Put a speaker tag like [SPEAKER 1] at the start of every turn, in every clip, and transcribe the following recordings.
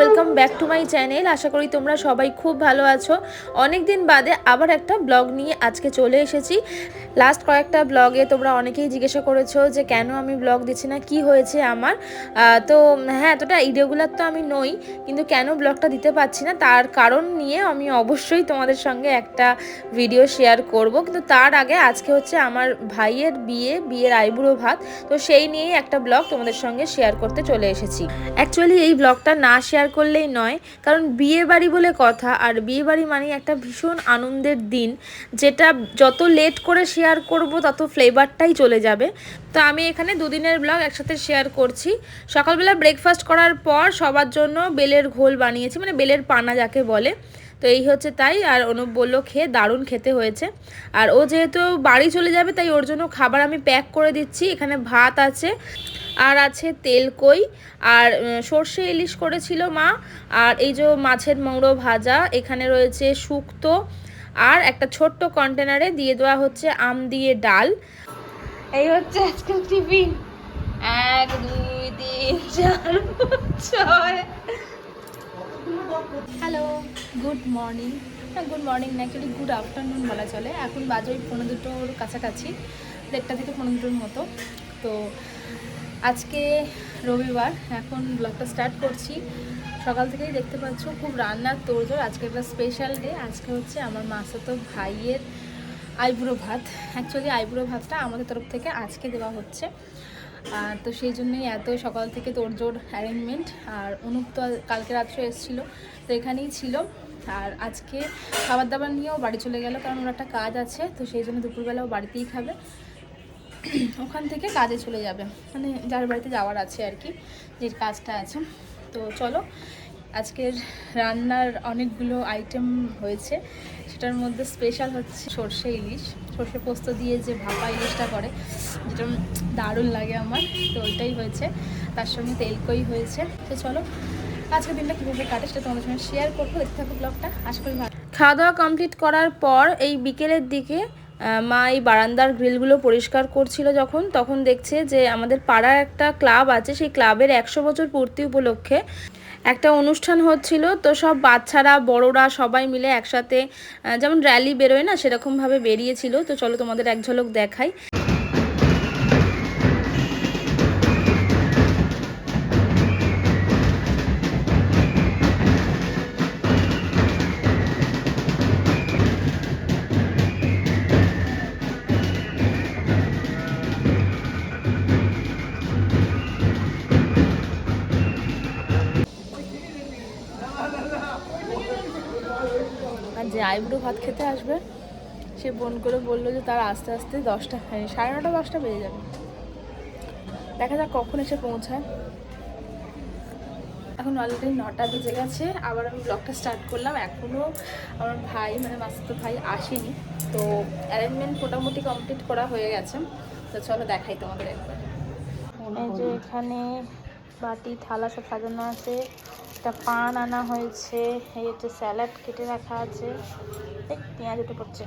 [SPEAKER 1] Welcome back to my channel আশা করি তোমরা সবাই খুব ভালো আছো। অনেক দিন বাদে আবার একটা ব্লগ নিয়ে আজকে চলে এসেছি। লাস্ট কয়েকটা ব্লগে তোমরা অনেকেই জিজ্ঞাসা করেছ যে কেন আমি ব্লগ দিচ্ছি না, কি হয়েছে আমার? তো হ্যাঁ এতটা ইরেগুলার তো আমি নই, কিন্তু কেন ব্লগটা দিতে পারছি না? তার কারণ নিয়ে আমি অবশ্যই তোমাদের সঙ্গে একটা ভিডিও শেয়ার করব। কিন্তু তার আগে আজকে হচ্ছে আমার ভাইয়ের বিয়ে, বিয়ের আইবুড়ো ভাত, তো সেই নিয়েই একটা ব্লগ তোমাদের সঙ্গে শেয়ার করতে চলে এসেছি। অ্যাকচুয়ালি এই ব্লগটা না শেয়ার করলেই নয়, কারণ বিয়ে বাড়ি বলে কথা, আর বিয়ে বাড়ি মানে একটা ভীষণ আনন্দের দিন, যেটা যত লেট করে শেয়ার করব তত ফ্লেভারটাই চলে যাবে। তো আমি এখানে দুদিনের ব্লগ একসাথে শেয়ার করছি। সকালবেলা ব্রেকফাস্ট করার পর সবার জন্য বেলের ঘোল বানিয়েছি মানে বেলের পানা যাকে বলে। তো এই হচ্ছে তাই, আর অনুপ বলল খেয়ে দারুণ খেতে হয়েছে। আর ও যেহেতু বাড়ি চলে যাবে, তাই ওর জন্য খাবার আমি প্যাক করে দিচ্ছি। এখানে ভাত আছে, আর আছে তেল কই আর সর্ষে ইলিশ করেছিল মা, আর এই যে মাছের মৌড়ো ভাজা, এখানে রয়েছে শুক্তো আর একটা ছোট্ট কন্টেনারে দিয়ে দেওয়া হচ্ছে আম দিয়ে ডাল। এই হচ্ছে আজকের টিফিন। এক দুই তিন চার ছয়। হ্যালো গুড মর্নিং না গুড মর্নিং না অ্যাকচুয়ালি গুড আফটারনুন বলা চলে। এখন বাজে ওই পনেরো দুটোর কাছাকাছি দেড়টা থেকে পনেরো দুটোর মতো। তো আজকে রবিবার এখন ব্লগটা স্টার্ট করছি। সকাল থেকেই দেখতে পাচ্ছ, খুব রান্নার তোড়জোড়। আজকে একটা স্পেশাল ডে আজকে হচ্ছে আমার মাসাতো ভাইয়ের আইবুড়ো ভাত। অ্যাকচুয়ালি আইবুড়ো ভাতটা আমাদের তরফ থেকে আজকে দেওয়া হচ্ছে। তো সেই জন্যই এত সকাল থেকে তোড়জোড় অ্যারেঞ্জমেন্ট আর অনুপ তো কালকে রাত্রে এসেছিল, তো এখানেই ছিল। আর আজকে খাবার দাবার নিয়েও বাড়ি চলে গেল, কারণ ওর একটা কাজ আছে, তো সেই জন্য দুপুরবেলাও বাড়িতেই খাবে। ওখান থেকে কাজে চলে যাবে মানে যার বাড়িতে যাওয়ার আছে আর কি, যে কাজটা আছে। তো চলো, আজকের রান্নার অনেকগুলো আইটেম হয়েছে। সেটার মধ্যে স্পেশাল হচ্ছে সর্ষে ইলিশ। সর্ষে পোস্ত দিয়ে যে ভাপা ইলিশটা করে, যেটা দারুণ লাগে আমার, তো ওইটাই হয়েছে। তার সঙ্গে তেলকই হয়েছে। তো চলো, আজকের দিনটা কীভাবে কাটে সেটা তোমাদের সঙ্গে শেয়ার করব। দেখতে থাকো ব্লগটা আশা করি ভালো খাওয়া দাওয়া কমপ্লিট করার পর এই বিকেলের দিকে মা এই বারান্দার গ্রিলগুলো পরিষ্কার করছিল যখন, তখন দেখছে যে আমাদের পাড়ার একটা ক্লাব আছে, সেই ক্লাবের একশো বছর পূর্তি উপলক্ষে একটা অনুষ্ঠান হচ্ছিল। তো সব বাচ্চারা, বড়রা সবাই মিলে একসাথে যেমন র্যালি বেরোয় না, সেরকমভাবে বেরিয়েছিল। তো চলো তোমাদের এক ঝলক দেখাই। আর ভাত খেতে আসবে। সে বোন করে বলল যে তার আস্তে আস্তে দশটা সাড়ে নটা, দশটা বেজে যাবে। দেখা যাক কখন এসে পৌঁছায়। এখন অলরেডি নটা বেজে গেছে, আবার আমি ব্লগটা স্টার্ট করলাম। এখনও আমার ভাই মানে মাস্তো ভাই আসেনি। তো অ্যারেঞ্জমেন্ট মোটামুটি কমপ্লিট করা হয়ে গেছে। তো চলো দেখাই তোমাদের একবার। যে এখানে বাটি, থালা সব সাজানো আছে। একটা পান আনা হয়েছে। এই হচ্ছে স্যালাড কেটে রাখা আছে। পেঁয়াজ উঠে পড়ছে।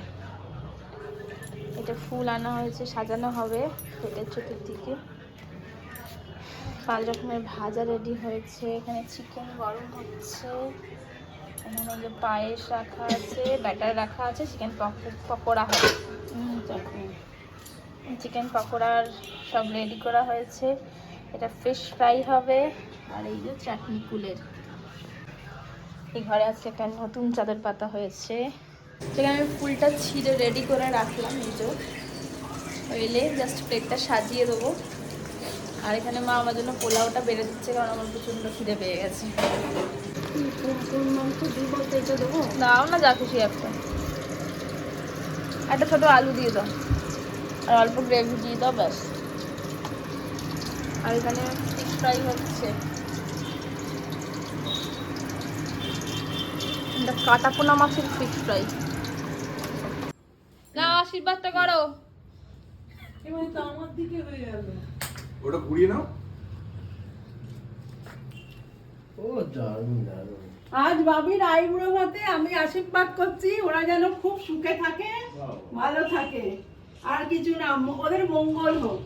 [SPEAKER 1] এটা ফুল আনা হয়েছে, সাজানো হবে পেটের চতুর্দিকে। পাঁচ রকমের ভাজা রেডি হয়েছে। এখানে চিকেন গরম হচ্ছে। এখানে যে পায়েস রাখা আছে, ব্যাটার রাখা আছে, চিকেন পকোড়া হবে। চিকেন পকোড়ার সব রেডি করা হয়েছে। এটা ফিশ ফ্রাই হবে। আর এই যে চাটনি কুলের। এই ঘরে আজকে একটা নতুন চাদর পাতা হয়েছে। সেখানে আমি ফুলটা ছিঁড়ে রেডি করে রাখলাম যে। এলে জাস্ট প্লেটটা সাজিয়ে দেবো। আর এখানে মা আমার জন্য পোলাওটা বেড়ে দিচ্ছে, কারণ আমার প্রচণ্ড খিদে পেয়ে গেছে। দাও না যা খুশি একটা। একটা ছোটো আলু দিয়ে দাও। আর অল্প গ্রেভি দিয়ে দাও, ব্যাস। আর এখানে ফিশ ফ্রাই হচ্ছে। এটা কাটা পোনা মাছের ফিশ ফ্রাই না আশীর্বাদটা করো।
[SPEAKER 2] ওটা ঘুরিয়ে নাও।
[SPEAKER 3] ও দারুণ দারুণ।
[SPEAKER 4] আজ বাবির আইবুড়ো ভাতে আমি আশীর্বাদ করছি ওরা যেন খুব সুখে থাকে ভালো থাকে। আর কিছু না ওদের মঙ্গল হোক।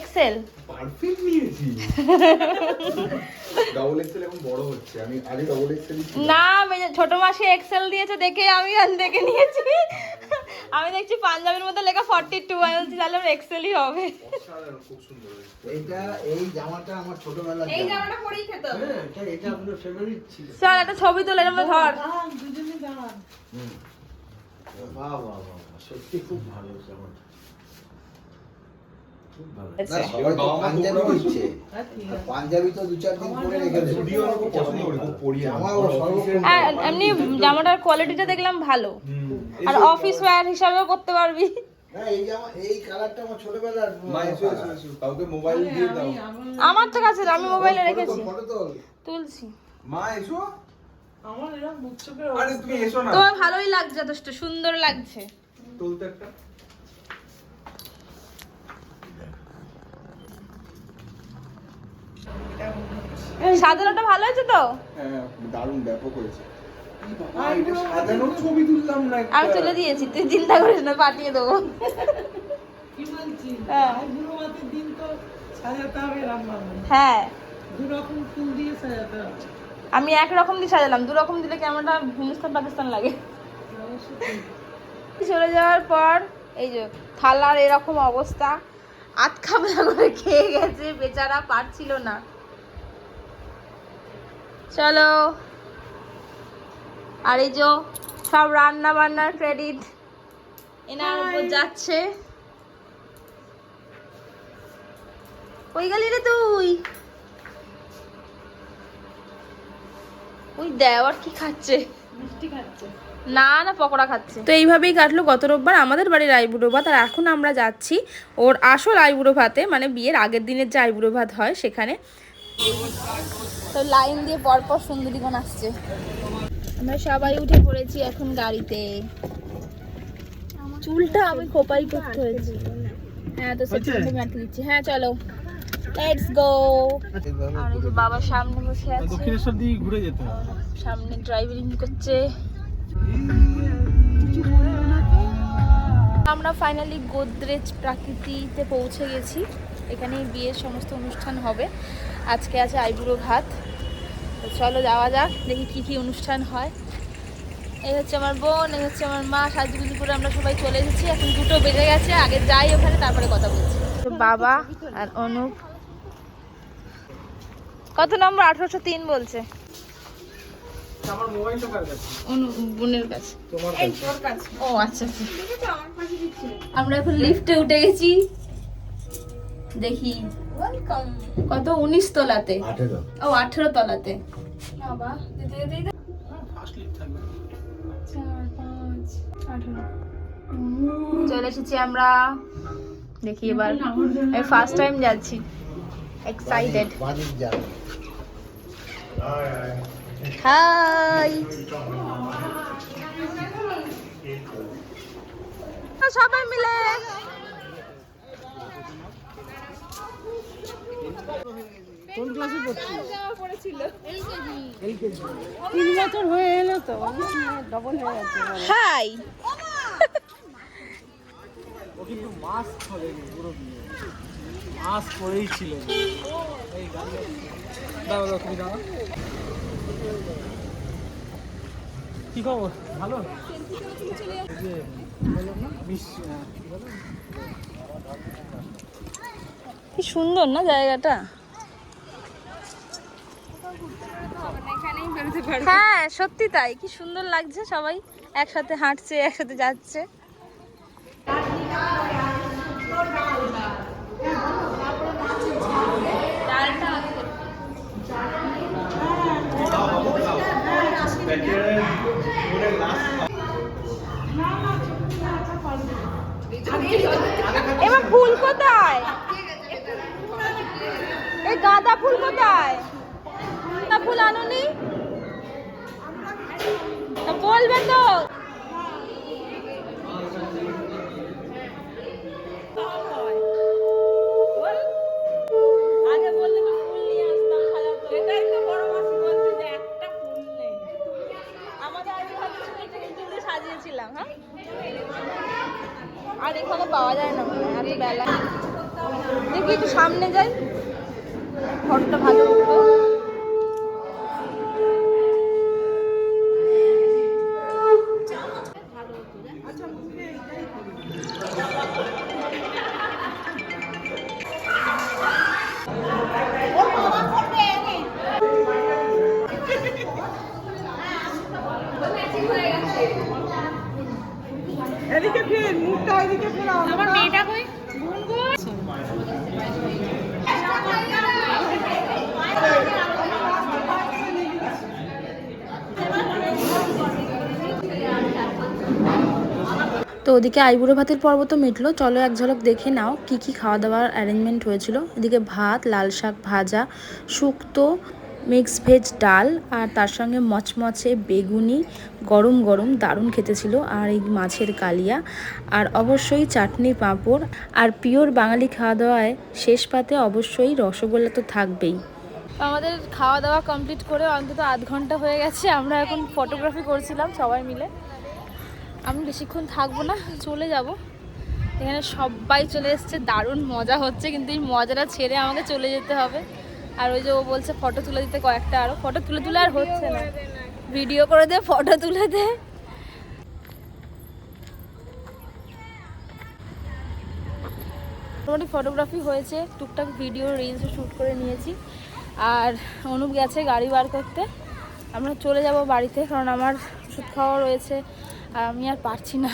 [SPEAKER 1] এক্সেল
[SPEAKER 2] পারফেক্ট নিয়েছি। ডবল এক্সেল এখন বড় হচ্ছে। আমি আগে ডবল এক্সেল
[SPEAKER 1] না ছোট মাসে এক্সেল দিয়েছে দেখে আমি আর দেখে নিয়েছি। আমি দেখছি পাঞ্জাবের মধ্যে লেখা ফর্টি টু আমি বলছি তাহলে এক্সেলই হবে।
[SPEAKER 2] অসাধারণ খুব সুন্দর
[SPEAKER 3] এইটা এই জামাটা আমার ছোটবেলার
[SPEAKER 1] এই জামাটা পরেই
[SPEAKER 3] হ্যাঁ এটা ফেভারিট ছিল।
[SPEAKER 1] চল একটা ছবি তুলে এরকম ধর।
[SPEAKER 4] দুজনে দাঁড়ান।
[SPEAKER 3] হুম। বাহ বাহ বাহ বাহ, সত্যি খুব ভালো জামাটা।
[SPEAKER 1] এমনি জামাটার কোয়ালিটিটা দেখলাম ভালো। আর অফিস ওয়্যার হিসাবেও করতে পারবি।
[SPEAKER 3] না এই জামা এই কালারটা আমার
[SPEAKER 1] তো কাছে আমি মোবাইলে রেখেছি। তুলছি।
[SPEAKER 2] মা এসো।
[SPEAKER 1] তোমার ভালোই লাগছে যথেষ্ট সুন্দর লাগছে।
[SPEAKER 2] তুলতে একটা।
[SPEAKER 1] সাজানোটা ভালো হয়েছে তো?
[SPEAKER 2] হ্যাঁ দারুণ ব্যাপক হয়েছে।
[SPEAKER 1] আমি তুলে দিয়েছি তুই চিন্তা করিস না পাঠিয়ে দেবো। হ্যাঁ। হ্যাঁ। আমি এক রকম দিয়ে সাজালাম দু রকম দিলে কেমনটা হিন্দুস্তান পাকিস্তান লাগে? চলে যাওয়ার পর এই যে থালার এরকম অবস্থা আত খাবলা করে খেয়ে গেছে বেচারা পারছিল না। চলো। আর এই যে সব রান্না বান্নার ক্রেডিট এনার উপর যাচ্ছে। কই গেলি রে তুই? ওই দেওয়ার কি খাচ্ছে।
[SPEAKER 4] মিষ্টি খাচ্ছে।
[SPEAKER 1] না না পকোড়া খাচ্ছে। তো এইভাবেই কাটলো গত রোববার আমাদের বাড়ির আইবুড়ো ভাত আর এখন আমরা যাচ্ছি ওর আসল আইবুড়ো ভাতে মানে বিয়ের আগের দিনের যে আইবুড়ো ভাত হয় সেখানে। তো লাইন দিয়ে পরপর সুন্দরীগণ আসছে। আমরা সবাই উঠে পড়েছি এখন গাড়িতে। চুলটা আমি খোপাই করতে হয়েছে। হ্যাঁ তো সেটা মারতে দিচ্ছি। হ্যাঁ চলো। লেটস গো আর এই যে বাবা। সামনে বসে আছে।
[SPEAKER 5] দক্ষিণেশ্বর ঘুরে যেতে হবে।
[SPEAKER 1] সামনে ড্রাইভিং করছে। আমরা ফাইনালি গোদরেজ প্রাকৃতিতে পৌঁছে গেছি। এখানে বিয়ের সমস্ত অনুষ্ঠান হবে। আজকে আছে আইবুড়ো ভাত। তো চলো যাওয়া যাক দেখি কি কি অনুষ্ঠান হয়। এই হচ্ছে আমার বোন এই হচ্ছে আমার মা সাজগুজি করে আমরা সবাই চলে এসেছি। এখন দুটো বেজে গেছে আগে যাই ওখানে তারপরে কথা বলছি। তো বাবা আর অনুপ। কত নম্বর? আঠারোশো তিন বলছে।
[SPEAKER 5] আমার মোবাইলটা কার কাছে।
[SPEAKER 1] অনু বোনের কাছে। ও আচ্ছা আচ্ছা। আমরা এখন লিফটে উঠে গেছি। দেখি। কত? উনিশ তলাতে। ও আঠেরো তলাতে। বাবা চলে এসেছি আমরা। দেখি এবার। আমি ফার্স্ট টাইম যাচ্ছি। এক্সাইটেড হাই সবাই মিলে।
[SPEAKER 5] কোন ক্লাসে পড়ছিস?
[SPEAKER 4] তিন বছর হয়ে এলো তো। ডবল হয়ে যাচ্ছে
[SPEAKER 1] হাই।
[SPEAKER 5] ও কিন্তু মাস্ক পরেনি পুরো মাস্ক পরেই ছিল এই গাড়ি দাও দাও তুমি দাও কি খবর? ভালো? বললাম না মিস কি
[SPEAKER 1] সুন্দর না জায়গাটা? হ্যাঁ সত্যি তাই। কি সুন্দর লাগছে সবাই একসাথে হাঁটছে, একসাথে যাচ্ছে। এবার ফুল কোথায়? এই গাঁদা ফুল কোথায়? গাঁদা ফুল আনুনি? বলবে তো। ওদিকে আইবুড়ো ভাতের পর্ব তো মিটলো। চলো এক ঝলক দেখে নাও কি কি খাওয়া দাওয়ার অ্যারেঞ্জমেন্ট হয়েছিল। এদিকে ভাত, লাল শাক ভাজা, শুক্তো মিক্স ভেজ ডাল, আর তার সঙ্গে মচমচে বেগুনি গরম গরম দারুণ খেতে ছিল আর এই মাছের কালিয়া, আর অবশ্যই চাটনি পাঁপড়, আর পিওর বাঙালি খাওয়া দাওয়ায় শেষ পাতে অবশ্যই রসগোল্লা তো থাকবেই। আমাদের খাওয়া দাওয়া কমপ্লিট করে অন্তত আধ ঘণ্টা হয়ে গেছে, আমরা এখন ফটোগ্রাফি করছিলাম সবাই মিলে। আমি বেশিক্ষণ থাকব না, চলে যাব। এখানে সবাই চলে এসছে, দারুণ মজা হচ্ছে, কিন্তু এই মজাটা ছেড়ে আমাকে চলে যেতে হবে। আর ওই যে ও বলছে, ফটো তুলে দিতে কয়েকটা আরও ফটো তুলে তুলে আর হচ্ছে না। ভিডিও করে দে, ফটো তুলে দে। মোটামুটি ফটোগ্রাফি হয়েছে, টুকটাক ভিডিও রিলসও শ্যুট করে নিয়েছি। আর অনুপ গেছে গাড়ি বার করতে। আমরা চলে যাব বাড়িতে, কারণ আমার ওষুধ খাওয়া রয়েছে। আর আমি আর পারছি না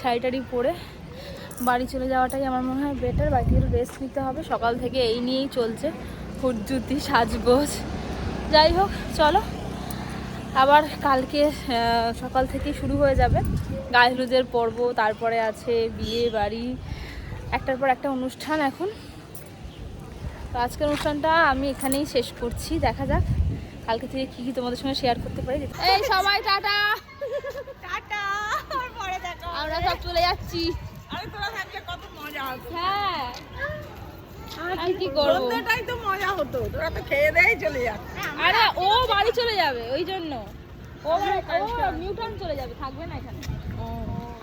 [SPEAKER 1] শাড়ি টাড়ি পরে। বাড়ি চলে যাওয়াটাই আমার মনে হয় বেটার বাড়ি থেকে রেস্ট নিতে হবে। সকাল থেকে এই নিয়েই চলছে হুটজুতি সাজগোজ। যাই হোক, চলো। আবার কালকে সকাল থেকেই শুরু হয়ে যাবে। গায়ে হলুদের পর্ব, তারপরে আছে বিয়ে, বাড়ি, একটার পর একটা অনুষ্ঠান এখন। তো আজকের অনুষ্ঠানটা আমি এখানেই শেষ করছি। দেখা যাক কালকে থেকে কী কী তোমাদের সঙ্গে শেয়ার করতে পারি। এই সবাই, টাটা!
[SPEAKER 4] টাটা আর পরে দেখো
[SPEAKER 1] আমরা সব চলে যাচ্ছি।
[SPEAKER 4] আরে তোরা থাকলে কত মজা হতো।
[SPEAKER 1] হ্যাঁ। আর কি করব?
[SPEAKER 4] সন্ধ্যাটাই তো মজা হতো। তোরা তো খেয়ে দেয় চলে যাচ্ছে
[SPEAKER 1] আরে ও বাড়ি চলে যাবে ওই জন্য। ও ও নিউটন চলে যাবে থাকবে না এখানে।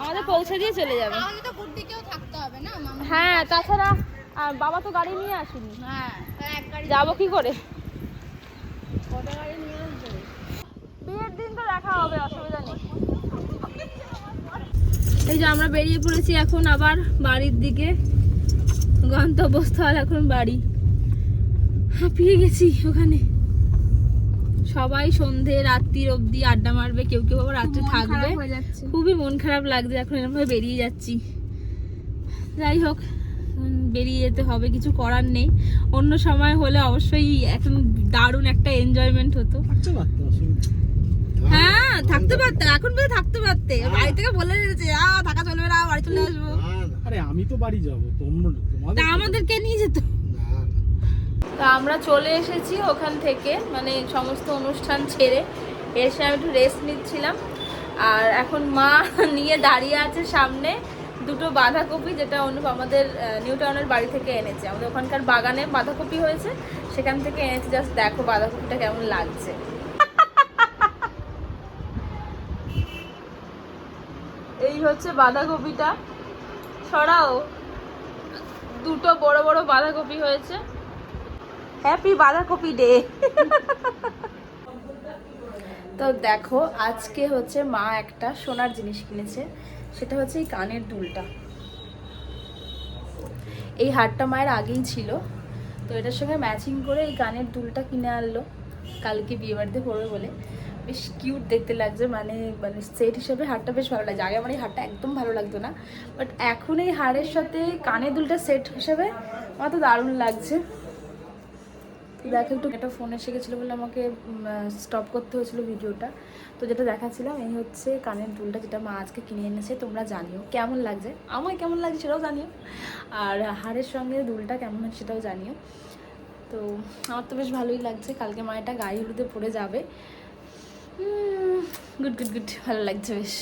[SPEAKER 1] আমাদের পৌঁছে দিয়ে চলে যাবে।
[SPEAKER 6] তাহলে তো গুড্ডিকেও থাকতে হবে না
[SPEAKER 1] হ্যাঁ তাছাড়া আর বাবা তো গাড়ি নিয়ে আসেনি।
[SPEAKER 6] হ্যাঁ এক গাড়ি
[SPEAKER 1] যাব কি করে? দিন তো দেখা হবে অসুবিধা নেই। এই যে আমরা বেরিয়ে পড়েছি এখন আবার বাড়ির দিকে। গন্তব্যস্থল এখন বাড়ি। হাঁপিয়ে গেছি ওখানে। সবাই সন্ধে রাত্রির অবধি আড্ডা মারবে কেউ কেউ আবার রাত্রে থাকবে। খুবই মন খারাপ লাগছে এখন এরকম ভাবে বেরিয়ে যাচ্ছি। যাই হোক বেরিয়ে যেতে হবে কিছু করার নেই। অন্য সময় হলে অবশ্যই এখন দারুণ একটা এনজয়মেন্ট হতো। হ্যাঁ থাকতে পারতে এখন বেশি থাকতে পারতে। বাড়ি থেকে বলে আ থাকা চলবে না বাড়ি চলে আসব।
[SPEAKER 5] আরে আমি তো বাড়ি যাব তোমরা
[SPEAKER 1] তা আমাদেরকে নিয়ে যেত। তা আমরা চলে এসেছি ওখান থেকে মানে সমস্ত অনুষ্ঠান ছেড়ে। এসে আমি একটু রেস্ট নিচ্ছিলাম। আর এখন মা নিয়ে দাঁড়িয়ে আছে সামনে দুটো বাঁধাকপি যেটা অনুপ আমাদের নিউ টাউনের বাড়ি থেকে এনেছে। আমাদের ওখানকার বাগানে বাঁধাকপি হয়েছে সেখান থেকে এনেছে। জাস্ট দেখো বাঁধাকপিটা কেমন লাগছে এই হচ্ছে বাঁধাকপিটা। সরাও। দুটো বড় বড় বাঁধাকপি হয়েছে। হ্যাপি বাঁধাকপি ডে তো দেখো আজকে হচ্ছে মা একটা সোনার জিনিস কিনেছে। সেটা হচ্ছে এই কানের দুলটা। এই হারটা মায়ের আগেই ছিল। তো এটার সঙ্গে ম্যাচিং করে এই কানের দুলটা কিনে আনলো। কালকে বিয়েবাড়িতে পড়বে বলে। বেশ কিউট দেখতে লাগছে। মানে মানে সেট হিসেবে হারটা বেশ ভালো লাগছে। আগে আমার এই হারটা একদম ভালো লাগতো না। বাট এখন এই হারের সাথে কানের দুলটা সেট হিসেবে আমার তো দারুণ লাগছে। দেখো, একটু একটা ফোন এসে গেছিল বলে আমাকে স্টপ করতে হয়েছিল ভিডিওটা। তো যেটা দেখাচ্ছিলাম এই হচ্ছে কানের দুলটা যেটা মা আজকে কিনে এনেছে, তোমরা জানিও। কেমন লাগছে? আমার কেমন লাগছে সেটাও জানিও। আর হাড়ের সঙ্গে দুলটা কেমন হয় সেটাও জানিও। তো আমার তো বেশ ভালোই লাগছে। কালকে মা এটা গায়ে হলুদে পড়ে যাবে। গুড গুড গুড ভালো লাগছে বেশ